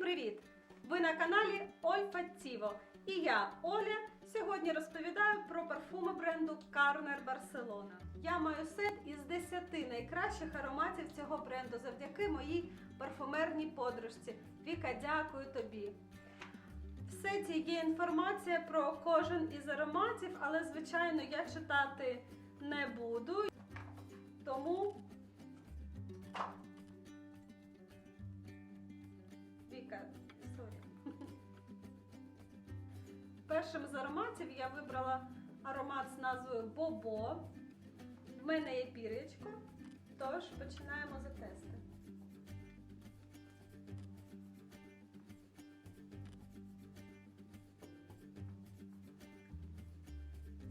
привіт! Ви на каналі Ольфатіво. І я, Оля, сьогодні розповідаю про парфуми бренду Carner Barcelona. Я маю сет із 10 найкращих ароматів цього бренду завдяки моїй парфумерній подружці. Віка, дякую тобі. В сеті є інформація про кожен із ароматів, але, звичайно, я читати не буду. Тому Віка, сорі. Першим з ароматів я вибрала аромат з назвою Бобо. В мене є пір'ячко, тож починаємо затести.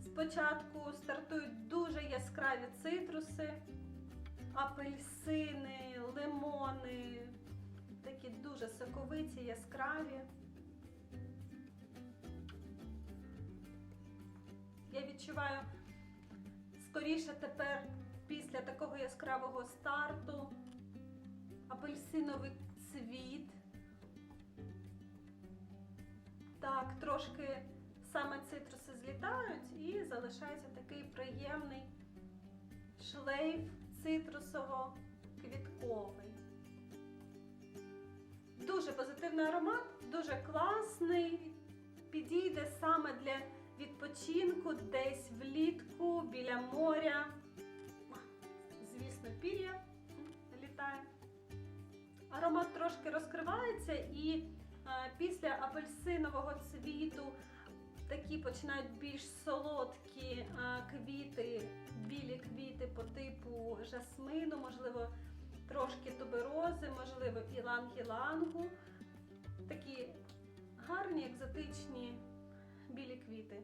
Спочатку стартують дуже яскраві цитруси, апельсини, лимони, соковиті, яскраві. Я відчуваю скоріше тепер після такого яскравого старту апельсиновий цвіт. Так, трошки саме цитруси злітають і залишається такий приємний шлейф цитрусово-квітковий. Дуже позитивний аромат, дуже класний, підійде саме для відпочинку десь влітку, біля моря. Звісно, пір'я літає. Аромат трошки розкривається і е, після апельсинового цвіту такі починають більш солодкі е, квіти, білі квіти по типу жасмину, можливо, трошки туберози, можливо, іланг-ілангу. Такі гарні, екзотичні білі квіти.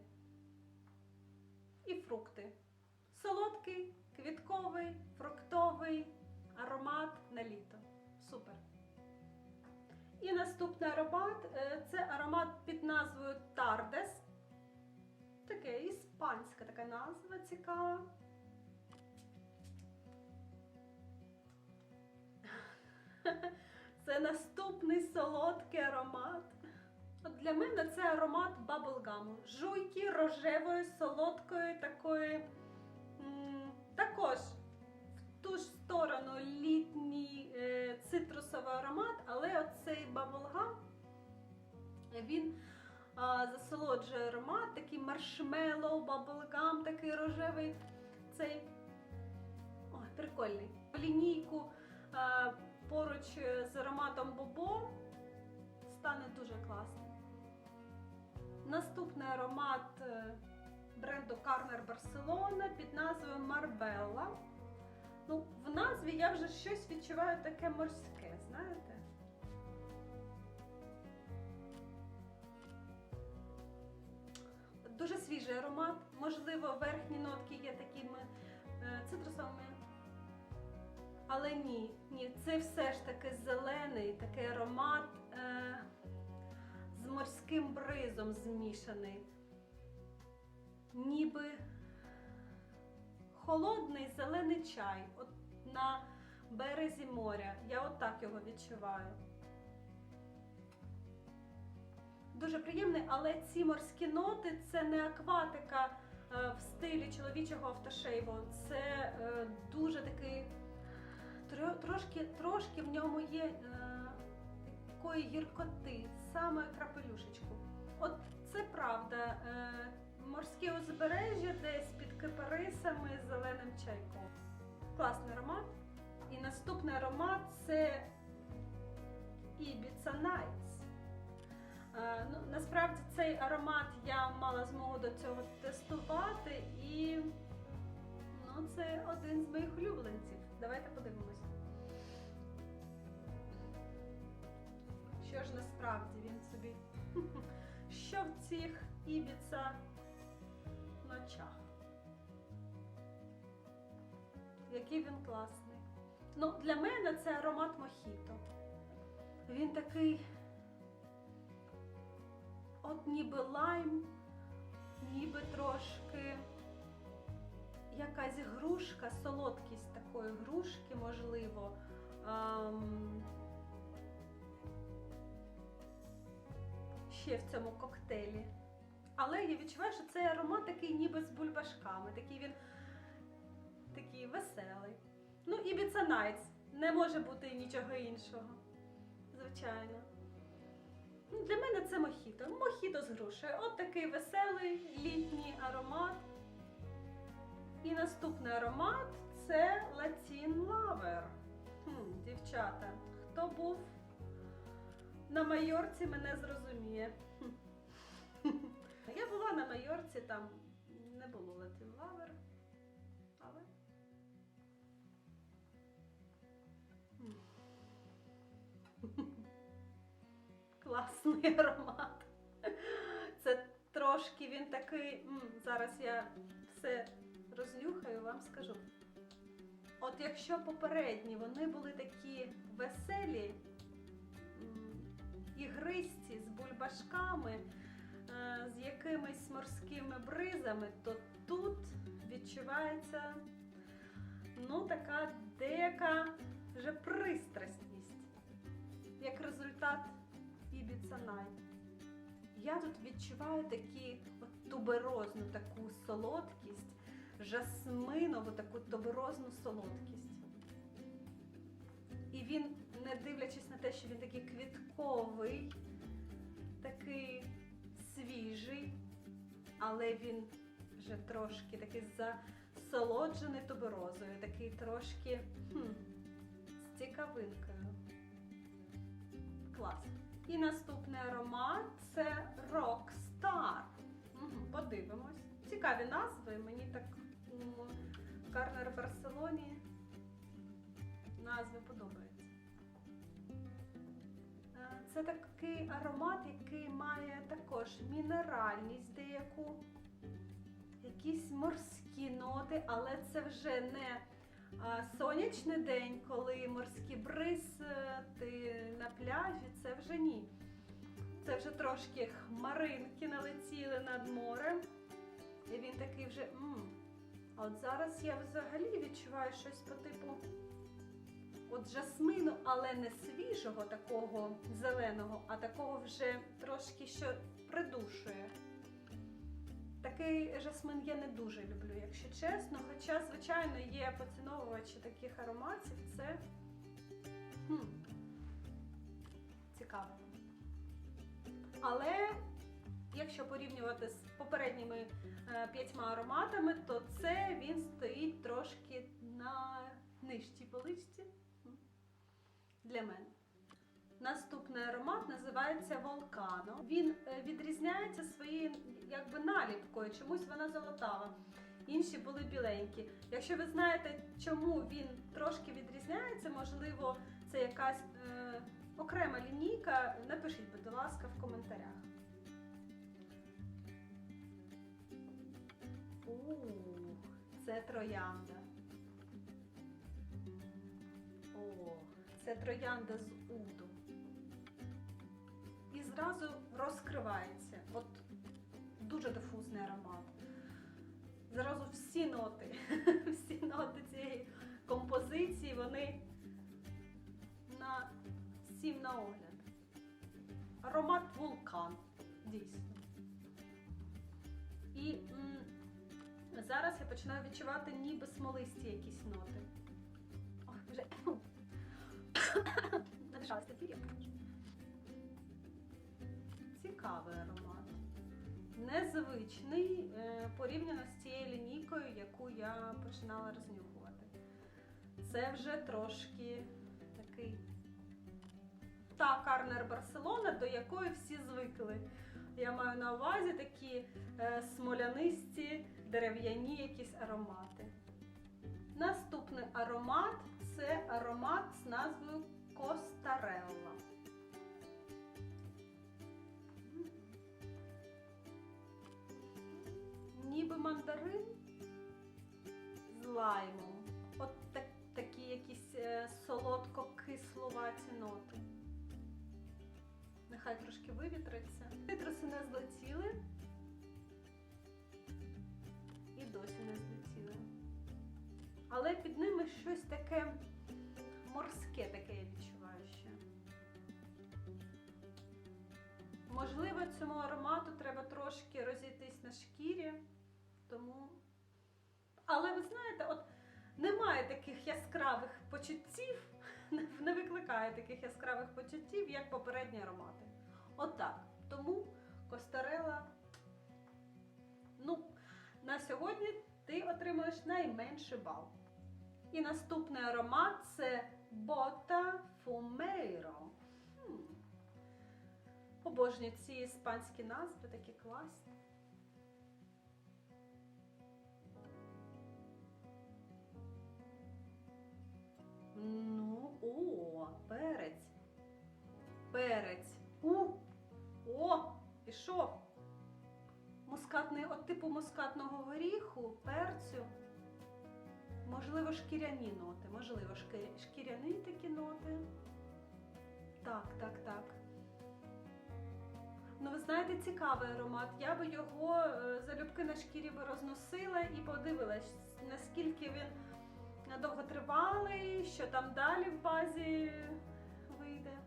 І фрукти. Солодкий, квітковий, фруктовий аромат на літо. Супер. І наступний аромат е, це аромат під назвою Тардес. Таке іспанська така назва цікава. Це наступний солодкий аромат. От Для мене це аромат баблгаму. Жуйки рожевої, солодкої, такої. також в ту ж сторону літній е, цитрусовий аромат, але оцей баблгам він а, засолоджує аромат, такий маршмеллоу, баблгам, такий рожевий. Цей Ой, прикольний. Лінійку поруч з ароматом Бобо стане дуже класно. Наступний аромат е, бренду Carner Barcelona під назвою Marbella. Ну, в назві я вже щось відчуваю таке морське, знаєте? Дуже свіжий аромат. Можливо, верхні нотки є такими е, цитрусовими. Але ні, ні, це все ж такий аромат е, з морським бризом змішаний. Ніби холодний зелений чай от на березі моря. Я отак його відчуваю. Дуже приємний, але ці морські ноти це не акватика е, в стилі чоловічого автошейву. Це е, дуже такий трошки, трошки в ньому є е, такої гіркоти, саме крапелюшечку. От це правда. Е, морське узбережжя десь під кипарисами з зеленим чайком. Класний аромат. І наступний аромат це Ibiza Nights. Е, ну, насправді цей аромат я мала змогу до цього тестувати і ну, це один з моїх улюбленців. Давайте подивимось. Що ж насправді він собі? Що в цих ібіца ночах? Який він класний. Ну, для мене це аромат мохіто. Він такий, от ніби лайм, ніби трошки якась грушка, солодкість такої грушки, можливо. Ем, ще в цьому коктейлі. Але я відчуваю, що цей аромат такий ніби з бульбашками, такий він такий веселий. Ну, Ibiza Nights. Не може бути нічого іншого. Звичайно. Ну, Для мене це мохіто. Мохіто з грушею. От такий веселий літній аромат. І наступний аромат це Latin Lover. Хм, дівчата, хто був на Майорці, мене зрозуміє. Я була на Майорці, там не було Latin Lover, але. Класний аромат. Це трошки він такий. Зараз я все рознюхаю, вам скажу. От якщо попередні вони були такі веселі, ігристі з бульбашками, е, з якимись морськими бризами, то тут відчувається ну, така деяка вже пристрасність, як результат Night. Я тут відчуваю такі от туберозну таку солодкість, жасминову таку туберозну солодкість. І він, не дивлячись на те, що він такий квітковий, такий свіжий, але він вже трошки такий засолоджений туберозою, такий трошки хм, з цікавинкою. Клас. І наступний аромат це Rockstar. Угу, подивимось. Цікаві назви. Мені так у Карнер Барселоні назви подобаються. Це такий аромат, який має також мінеральність деяку, якісь морські ноти, але це вже не сонячний день, коли морський бриз, ти на пляжі, це вже ні. Це вже трошки хмаринки налетіли над морем. І він такий вже. м А от зараз я взагалі відчуваю щось по типу от жасмину, але не свіжого такого зеленого, а такого вже трошки що придушує. Такий жасмин я не дуже люблю, якщо чесно. Хоча, звичайно, є поціновувачі таких ароматів. Це хм, цікаво. Але якщо порівнювати з попередніми е, п'ятьма ароматами, то це він стоїть трошки на М. для мене. Наступний аромат називається Волкано. Він е, відрізняється своєю якби наліпкою, чомусь вона золотава. Інші були біленькі. Якщо ви знаєте, чому він трошки відрізняється, можливо, це якась е, окрема лінійка, напишіть, будь ласка, в коментарях. Ух, це троянда. Це троянда з уду. І зразу розкривається. От дуже дифузний аромат. Зразу всі ноти, всі ноти цієї композиції, вони на всім на огляд. Аромат вулкан, дійсно. І м, зараз я починаю відчувати ніби смолисті якісь надишалася пір'я. Цікавий аромат. Незвичний е, порівняно з цією лінійкою, яку я починала рознюхувати. Це вже трошки такий та Карнер Барселона, до якої всі звикли. Я маю на увазі такі е, смолянисті, дерев'яні якісь аромати. Наступний мандарин з лаймом. От так, такі якісь е, солодко-кисловаті ноти. Нехай трошки вивітриться. Цитруси не злетіли. І досі не злетіли. Але під ними щось таке морське таке я відчуваю ще. Можливо, цьому аромату треба трошки розійтись на шкірі, тому. Але ви знаєте, от немає таких яскравих почуттів, не- викликає таких яскравих почуттів, як попередні аромати. Отак. Тому Костарела. Ну, на сьогодні ти отримуєш найменший бал. І наступний аромат це Бота Фумейро. Обожнюю ці іспанські назви, такі класні. Ну, о, перець. Перець. У! О! Пішов. Мускатний, от типу мускатного горіху, перцю. Можливо, шкіряні ноти. Можливо, шкіряні такі ноти. Так, так, так. Ну, ви знаєте, цікавий аромат. Я би його е, залюбки на шкірі би розносила і подивилась, наскільки він довготривалий, що там далі в базі вийде.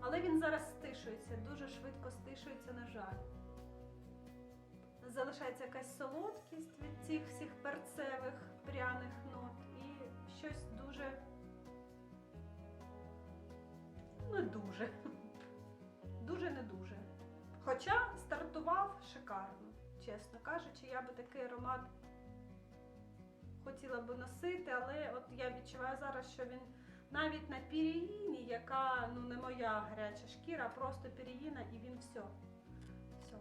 Але він зараз стишується, дуже швидко стишується, на жаль. Залишається якась солодкість від цих всіх перцевих пряних нот і щось дуже. Не дуже. Дуже не дуже. Хоча стартував шикарно, чесно кажучи, я би такий аромат хотіла би носити, але от я відчуваю зараз, що він навіть на піріїні, яка ну не моя гаряча шкіра, а просто піріїна, і він все. Все,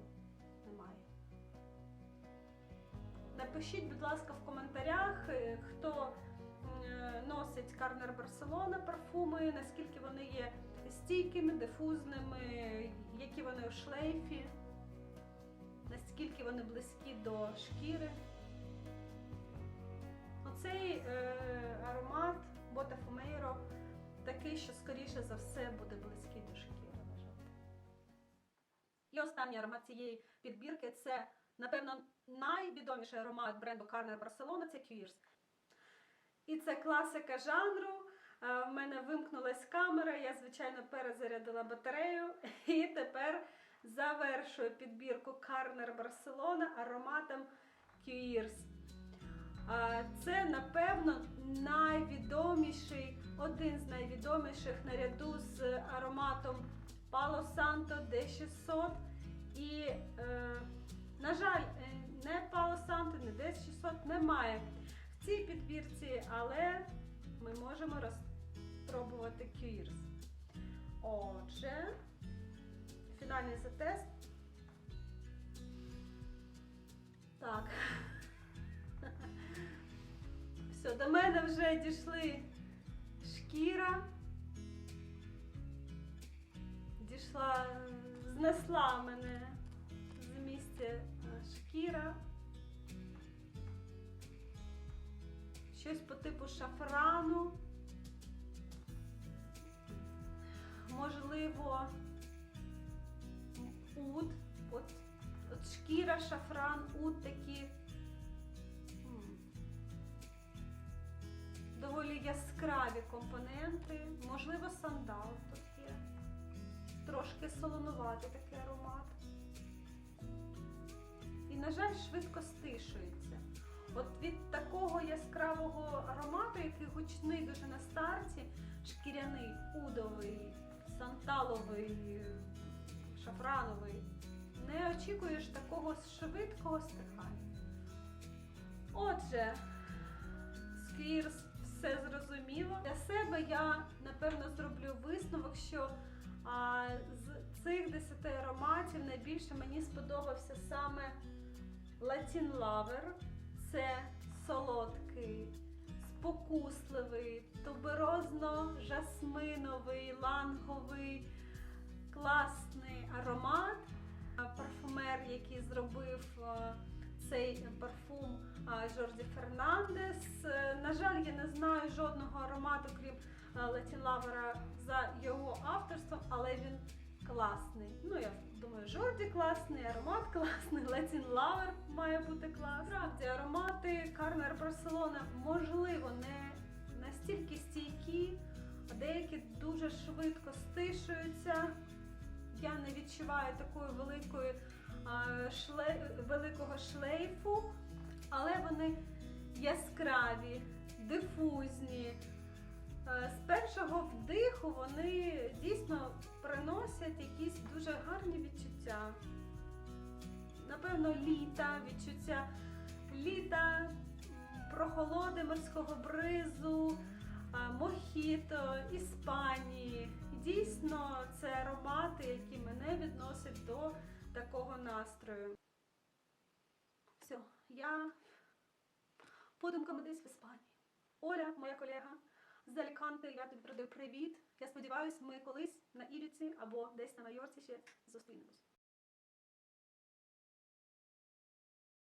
немає. Напишіть, будь ласка, в коментарях, е, хто е, носить Карнер Барселона парфуми, наскільки вони є стійкими, дифузними, які вони у шлейфі, наскільки вони близькі до шкіри. Оцей е, аромат Бота Фумейро такий, що скоріше за все буде близький до шкіри. жаль. І останній аромат цієї підбірки це, напевно, найвідоміший аромат бренду Carner Barcelona це Queers. І це класика жанру. Е, В мене вимкнулась камера, я, звичайно, перезарядила батарею і тепер завершую підбірку Carner Barcelona ароматом Queers. Це, напевно, найвідоміший, один з найвідоміших наряду з ароматом Palo Santo D600. І, е, на жаль, е, не Palo Santo, не D600 немає в цій підбірці, але ми можемо розпробувати Queers. Отже, фінальний затест. Так. Все, до мене вже дійшли шкіра. Дійшла, знесла мене з місця шкіра. Щось по типу шафрану. Можливо, уд. От, от шкіра, шафран, уд такі. Доволі яскраві компоненти, можливо, сандал тут є. Трошки солонуватий такий аромат. І, на жаль, швидко стишується. От від такого яскравого аромату, який гучний дуже на старті, шкіряний, удовий, санталовий, шафрановий, не очікуєш такого швидкого стихання. Отже, Сквірс все зрозуміло. Для себе я напевно зроблю висновок, що а, з цих 10 ароматів найбільше мені сподобався саме Latin Lover. Це солодкий, спокусливий, туберозно-жасминовий, ланговий, класний аромат. Парфумер, який зробив цей парфум Жорді Фернандес. Е, На жаль, я не знаю жодного аромату, крім Латін Лавера, за його авторством, але він класний. Ну, я думаю, Жорді класний, аромат класний, Латін Лавер має бути класний. Справді, аромати Карнер Барселона, можливо, не настільки стійкі, а деякі дуже швидко стишуються. Я не відчуваю такої великої а, шле... великого шлейфу, але вони яскраві, дифузні. Е, З першого вдиху вони дійсно приносять якісь дуже гарні відчуття. Напевно, літа, відчуття літа, прохолоди морського бризу, а, мохіто, Іспанії. Дійсно, це аромати, які мене відносять до такого настрою. Все, я подумками десь в Іспанії. Оля, моя колега з Аліканти, я тобі передаю привіт. Я сподіваюся, ми колись на Іліці або десь на Майорці ще зустрінемось.